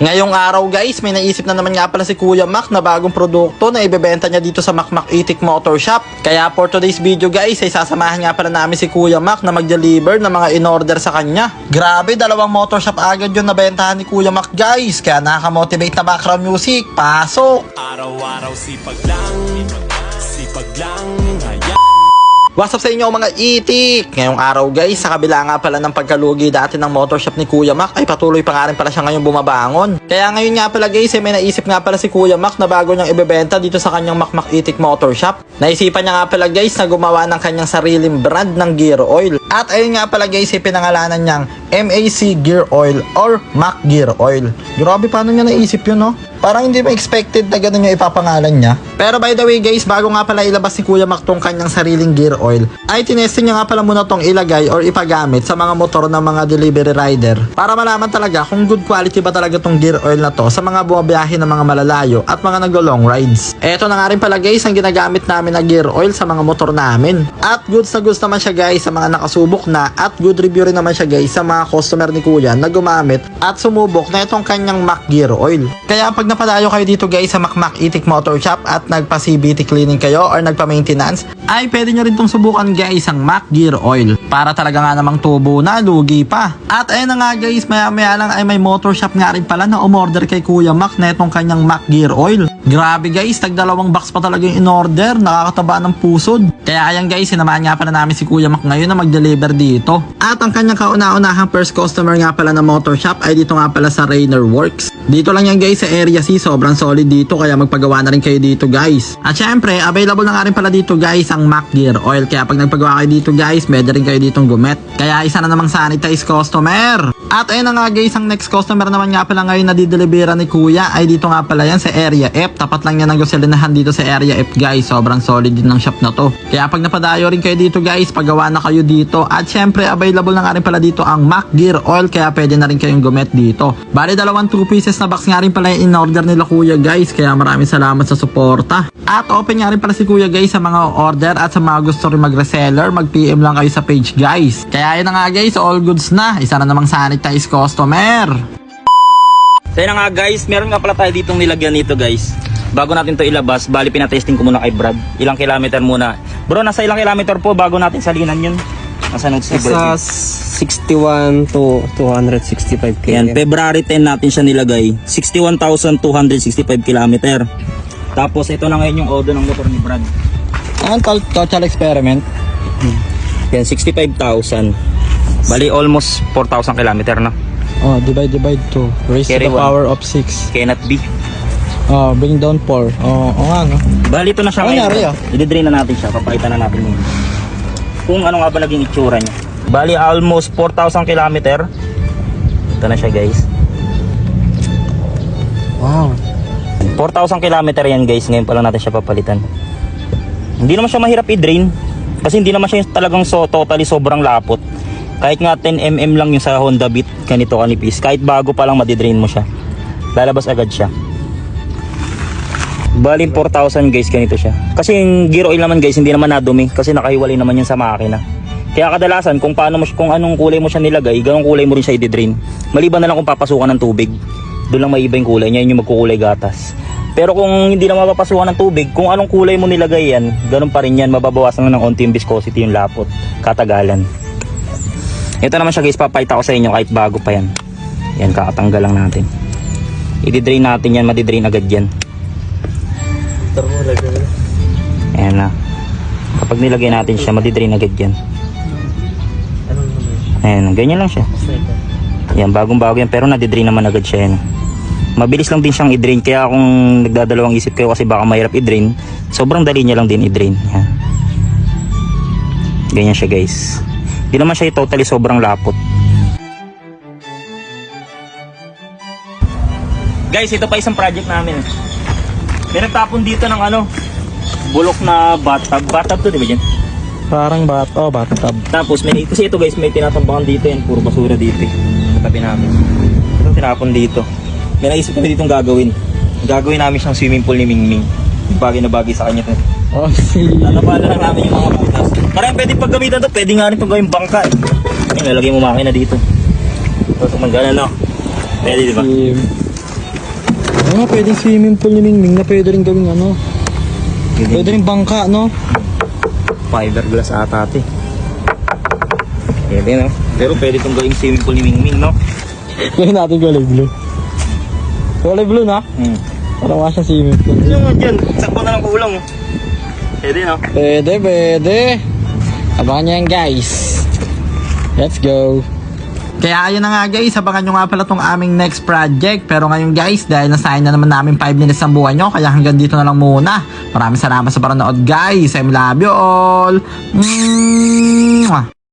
Ngayong araw guys, may naisip na naman nga pala si Kuya Mac na bagong produkto na ibebenta niya dito sa Macmac Itik Motor Shop. Kaya for today's video guys, ay sasamahan nga pala namin si Kuya Mac na mag-deliver ng mga in-order sa kanya. Grabe, dalawang motor shop agad yun nabentahan ni Kuya Mac guys. Kaya nakaka-motivate na background music. Pasok! Araw-araw sipag lang Sipag lang Hayaan What's up sa inyo mga itik? Ngayong araw guys, sa kabila nga pala ng pagkalugi dati ng motor shop ni Kuya Mac, ay patuloy pa nga rin pala siya ngayon bumabangon. Kaya ngayon nga pala guys, ay may naisip nga pala si Kuya Mac na bago niyang ibebenta dito sa kanyang Mac Mac Itik Motor Shop. Naisipan niya nga pala guys na gumawa ng kanyang sariling brand ng gear oil. At ayun nga pala guys, ay pinangalanan niyang MAC Gear Oil or Mac Gear Oil. Grabe, paano niya naisip yun no? Parang hindi ba expected na ganun yung ipapangalan niya. Pero by the way guys, bago nga pala ilabas si Kuya Mac tong kanyang sariling gear oil, ay tinesting niya nga pala muna tong ilagay or ipagamit sa mga motor ng mga delivery rider para malaman talaga kung good quality ba talaga tong gear oil na to sa mga bumabiyahe ng mga malalayo at mga naglo-long rides. Eto na nga rin pala guys ang ginagamit namin na gear oil sa mga motor namin. At goods na goods naman siya guys sa mga nakasubok na at good review rin naman siya guys sa mga customer ni Kuya na gumamit at sumubok na itong kanyang Mac Gear Oil. Kaya pag napadayo kayo dito guys sa Macmac Itik Motor Shop at nagpa-CBT cleaning kayo or nagpa-maintenance, ay pwede nyo rin tong subukan guys ang Mac Gear Oil para talaga nga namang tubo na lugi pa. At ayun na nga guys, maya maya lang ay may motor shop nga rin pala na umorder kay Kuya Mac na itong kanyang Mac Gear Oil. Grabe guys, tagdalawang box pa talaga yung in-order, nakakataba ng pusod. Kaya ayan guys, sinamahan nga pala namin si Kuya Mac ngayon na mag-deliver dito. At ang kanyang kauna-unahang first customer nga pala na motor shop ay dito nga pala sa Rainer Works. Dito lang yan guys sa area C, sobrang solid dito kaya magpagawa na rin kayo dito guys. At syempre, available na nga rin pala dito guys ang Mac Gear Oil. Kaya pag nagpagawa kayo dito guys, pwede rin kayo ditong gumet. Kaya isa na namang sanitize customer. At ayun na nga guys, ang next customer naman nga pala ngayon na didelibera ni Kuya ay dito nga pala yan sa area F. Tapat lang yan ng gasolinahan dito sa area F guys. Sobrang solid din ng shop na to. Kaya pag napadayo rin kayo dito guys, paggawa na kayo dito. At syempre, available na nga rin pala dito ang Mac Gear Oil. Kaya pwede na rin kayong gumet dito. Bali, dalawang 2 pieces na box nga rin pala yung in-order nila Kuya guys. Kaya maraming salamat sa suporta. At open nga rin pala si Kuya guys sa mga order at sa mga gusto rin mag-reseller, mag-PM lang kayo sa page guys. Kaya yun na nga guys, all goods na. Isa na namang sanitize customer. So yun na nga guys, meron nga pala tayo ditong nilagyan nito guys. Bago natin to ilabas, bali pinatesting ko muna kay Brad. Ilang kilometer muna. Bro, nasa ilang kilometer po bago natin salinan yun? Nasa ni Sa Brad. 61 to 265 km. Yan, February 10 natin siya nilagay. 61,265 kilometer. Tapos ito na ngayon yung order ng motor ni Brad. Ang total experiment. Yan, 65,000. Bali almost 4,000 kilometer na. Oh, divide divide 2. Raise Carry to the one. power of 6. Cannot be. Oh, bring down 4. Oh, oh nga no. Bali ito na siya Ano nangyari, ah? I-drain na natin siya. Papakita na natin yun. Kung ano nga ba naging itsura niya. Bali almost 4,000 kilometer. Ito na siya guys. Wow. 4,000 kilometer yan guys. Ngayon pa lang natin siya papalitan. Hindi naman siya mahirap i-drain. Kasi hindi naman siya yung talagang so, totally sobrang lapot. Kahit nga 10mm lang yung sa Honda Beat ganito kanipis. Kahit bago pa lang madidrain mo siya. Lalabas agad siya. Bali 4,000 guys ganito siya. Kasi yung gear oil naman guys hindi naman nadumi kasi nakahiwalay naman yun sa makina. Kaya kadalasan kung paano mo kung anong kulay mo siya nilagay, ganong kulay mo rin siya i-drain. Maliban na lang kung papasukan ng tubig. Doon lang may iba yung kulay niya, yun yung magkukulay gatas. Pero kung hindi na mapapasukan ng tubig, kung anong kulay mo nilagay yan, ganun pa rin yan, mababawasan lang ng onti yung viscosity yung lapot, katagalan. Ito naman siya guys, papayta ko sa inyo kahit bago pa yan. Yan, kakatanggal lang natin. I-drain natin yan, madidrain agad yan. Ayan na. Kapag nilagay natin siya, madidrain agad yan. Ayan, ganyan lang siya. Yan, bagong bago yan, pero nadidrain naman agad siya yan. Mabilis lang din siyang i-drain, kaya kung nagdadalawang isip kayo kasi baka mahirap i-drain, sobrang dali niya lang din i-drain. Yan. Ganyan siya guys. Hindi naman siya totally sobrang lapot. Guys, ito pa isang project namin. May nagtapon dito ng ano, bulok na bathtub. Bathtub to, di ba dyan? Parang bat, oh, bathtub. Tapos may kasi ito guys, may tinatambakan dito yan, puro basura dito eh. Sa tabi namin. Itong tinapon dito. May naisip kami ditong gagawin. Gagawin namin siyang swimming pool ni Mingming. Bagay na bagay sa kanya to. Oh, si... Tatapalan lang namin yung mga butas. Parang pwede paggamitan to, pwede nga rin pag gawing bangka eh. Ayun, lalagay mo makina dito. Tapos manggana no. Pwede di ba? Oo, pwedeng swimming pool ni Mingming na pwede rin gawing ano. Pwede rin bangka, no? Fiberglass ata ate. Pwede no? Pero pwede itong gawing swimming pool ni Mingming no? Gawin natin kulay blue. Kulay blue na? Hmm. Para wala siyang swimming pool. Ano nga dyan? Sakto na lang kulang oh. Pwede no? Pwede, pwede. Abangan nyo yan guys. Let's go. Kaya ayun na nga guys, abangan nyo nga pala tong aming next project. Pero ngayon guys, dahil nasayin na naman namin 5 minutes ang buhay nyo, kaya hanggang dito na lang muna. Maraming salamat sa panonood guys. I love you all. Mwah!